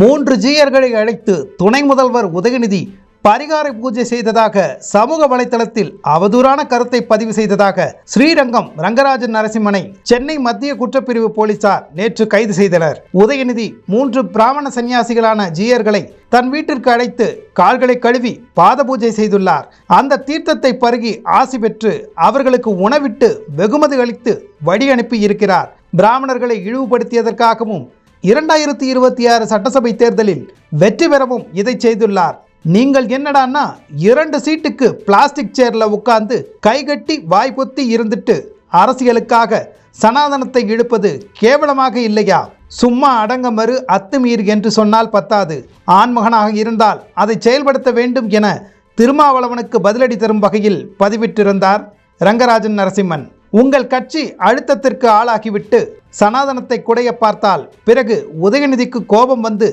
மூன்று ஜீயர்களை அழைத்து துணை முதல்வர் உதயநிதி பரிகார பூஜை செய்ததாக சமூக வலைதளத்தில் அவதூறான கருத்தை பதிவு செய்ததாக ஸ்ரீரங்கம் ரங்கராஜன் நரசிம்மனை சென்னை மத்திய குற்றப்பிரிவு போலீசார் நேற்று கைது செய்தனர். உதயநிதி மூன்று பிராமண சன்னியாசிகளான ஜீயர்களை தன் வீட்டிற்கு அழைத்து கால்களை கழுவி பாத பூஜை செய்துள்ளார். அந்த தீர்த்தத்தை பருகி ஆசி பெற்று அவர்களுக்கு உணவிட்டு வெகுமதி அளித்து வழி அனுப்பி இருக்கிறார் பிராமணர்களை இழிவுபடுத்தியதற்காகவும் இரண்டாயிரத்தி இருபத்தி ஆறு சட்டசபை தேர்தலில் வெற்றி பெறவும் இதை செய்துள்ளார். நீங்கள் என்னடான்னா இரண்டு சீட்டுக்கு பிளாஸ்டிக் சேர்ல உட்கார்ந்து கைகட்டி வாய்ப்பொத்தி இருந்துட்டு அரசியலுக்காக சனாதனத்தை இழுப்பது கேவலமாக இல்லையா? சும்மா அடங்க மறு அத்துமீர் என்று சொன்னால் பத்தாது. ஆண்மகனாக இருந்தால் அதை செயல்படுத்த வேண்டும் என திருமாவளவனுக்கு பதிலடி தரும் வகையில் பதிவிட்டிருந்தார் ரங்கராஜன் நரசிம்மன். உங்கள் கட்சி அழுத்தத்திற்கு ஆளாகிவிட்டு சனாதனத்தை குடைய பார்த்தால் பிறகு உதயநிதிக்கு கோபம் வந்து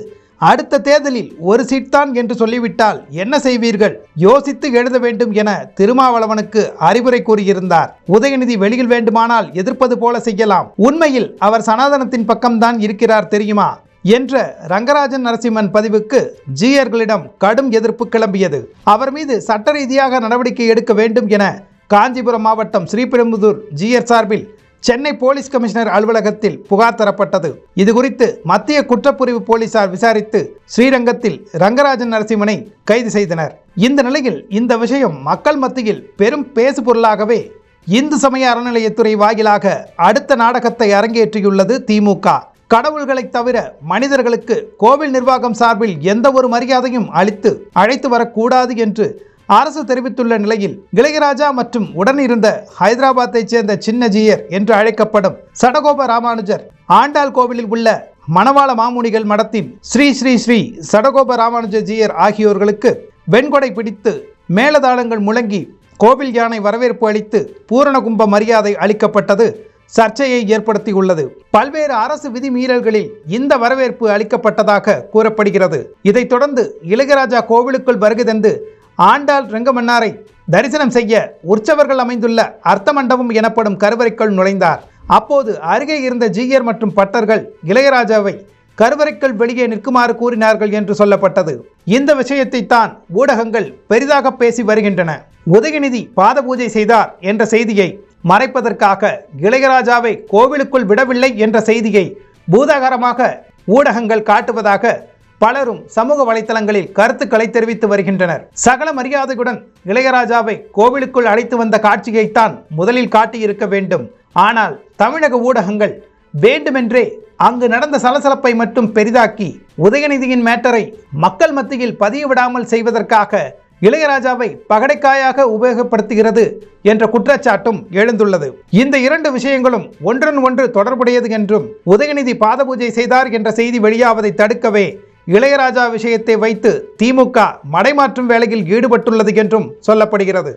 அடுத்த தேர்தலில் ஒரு சீட் தான் என்று சொல்லிவிட்டால் என்ன செய்வீர்கள்? யோசித்து எழுத வேண்டும் என திருமாவளவனுக்கு அறிவுரை கூறியிருந்தார். உதயநிதி வெளியில் வேண்டுமானால் எதிர்ப்பது போல செய்யலாம். உண்மையில் அவர் சனாதனத்தின் பக்கம்தான் இருக்கிறார் தெரியுமா? என்ற ரங்கராஜன் நரசிம்மன் பதிவுக்கு ஜீயர்களிடம் கடும் எதிர்ப்பு கிளம்பியது. அவர் மீது சட்ட ரீதியாக நடவடிக்கை எடுக்க வேண்டும் என காஞ்சிபுரம் மாவட்டம் ஸ்ரீபெரும்புதூர் ஜீயர் சார்பில் சென்னை போலீஸ் கமிஷனர் அலுவலகத்தில் புகார் தரப்பட்டது. இது குறித்து மத்திய குற்றப்பிரிவு போலீசார் விசாரித்து ஸ்ரீரங்கத்தில் ரங்கராஜன் நரசிம்மனை கைது செய்தனர். இந்த நிலையில் இந்த விஷயம் மக்கள் மத்தியில் பெரும் பேசு பொருளாகவே இந்து சமய அறநிலையத்துறை வாயிலாக அடுத்த நாடகத்தை அரங்கேற்றியுள்ளது திமுக. கடவுள்களைத் தவிர மனிதர்களுக்கு கோவில் நிர்வாகம் சார்பில் எந்த ஒரு மரியாதையும் அளித்து அழைத்து வரக்கூடாது என்று அரசு தெரிவித்துள்ள நிலையில் இளையராஜா மற்றும் உடன் இருந்த ஹைதராபாத்தைச் சேர்ந்த சின்னஜியர் என்று அழைக்கப்படும் சடகோப ராமானுஜர் ஆண்டாள் கோவிலில் உள்ள மணவாள மாமுனிகள் மடத்தின் ஸ்ரீ ஸ்ரீ ஸ்ரீ சடகோப ராமானுஜஜியர் ஆகியோர்களுக்கு வெண்கொடை பிடித்து மேலதாளங்கள் முழங்கி கோவில் யானை வரவேற்பு அளித்து பூரணகும்ப மரியாதை அளிக்கப்பட்டது சர்ச்சையை ஏற்படுத்தியுள்ளது. பல்வேறு அரசு விதிமீறல்களில் இந்த வரவேற்பு அளிக்கப்பட்டதாக கூறப்படுகிறது. இதைத் தொடர்ந்து இளையராஜா கோவிலுக்குள் வருகை தந்து ஆண்டாள் ரெங்கமன்னாரை தரிசனம் செய்ய உற்சவர்கள் அமைந்துள்ள அர்த்த மண்டபம் எனப்படும் கருவறைக்குள் நுழைந்தார். அப்போது அருகே இருந்த ஜீயர் மற்றும் பட்டர்கள் இளையராஜாவை கருவறைக்குள் வெளியே நிற்குமாறு கூறினார்கள் என்று சொல்லப்பட்டது. இந்த விஷயத்தை தான் ஊடகங்கள் பெரிதாக பேசி வருகின்றன. உதயநிதி பாத பூஜை செய்தார் என்ற செய்தியை மறைப்பதற்காக இளையராஜாவை கோவிலுக்குள் விடவில்லை என்ற செய்தியை பூதாகரமாக ஊடகங்கள் காட்டுவதாக பலரும் சமூக வலைத்தளங்களில் கருத்துக்களை தெரிவித்து வருகின்றனர். சகல மரியாதையுடன் இளையராஜாவை கோவிலுக்குள் அழைத்து வந்த காட்சியைத்தான் முதலில் காட்டியிருக்க வேண்டும். ஆனால் தமிழக ஊடகங்கள் வேண்டுமென்றே அங்கு நடந்த சலசலப்பை மட்டும் பெரிதாக்கி உதயநிதியின் மேட்டரை மக்கள் மத்தியில் பதிய விடாமல் செய்வதற்காக இளையராஜாவை பகடைக்காயாக உபயோகப்படுத்துகிறது என்ற குற்றச்சாட்டும் எழுந்துள்ளது. இந்த இரண்டு விஷயங்களும் ஒன்றன் ஒன்று தொடர்புடையது என்றும் உதயநிதி பாத பூஜை செய்தார் என்ற செய்தி வெளியாவதை தடுக்கவே இளையராஜா விஷயத்தை வைத்து திமுக மடைமாற்றும் வேலையில் ஈடுபட்டுள்ளது என்றும் சொல்லப்படுகிறது.